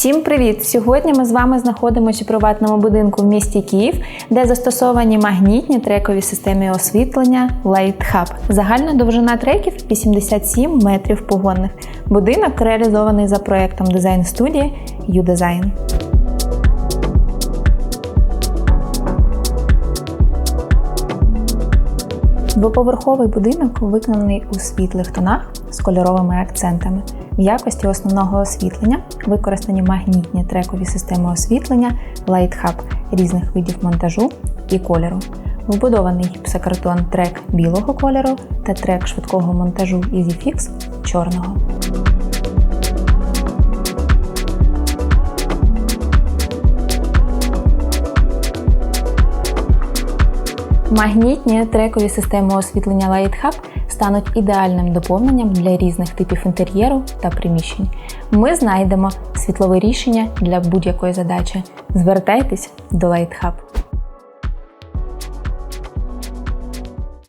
Всім привіт! Сьогодні ми з вами знаходимося у приватному будинку в місті Київ, де застосовані магнітні трекові системи освітлення Light Hub. Загальна довжина треків 87 метрів погонних. Будинок реалізований за проектом дизайн студії U-Design. Двоповерховий будинок виконаний у світлих тонах з кольоровими акцентами. В якості основного освітлення використані магнітні трекові системи освітлення лайтхаб різних видів монтажу і кольору. Вбудований гіпсокартон трек білого кольору та трек швидкого монтажу EasyFix чорного. Магнітні трекові системи освітлення Light Hub стануть ідеальним доповненням для різних типів інтер'єру та приміщень. Ми знайдемо світлове рішення для будь-якої задачі. Звертайтесь до Light Hub.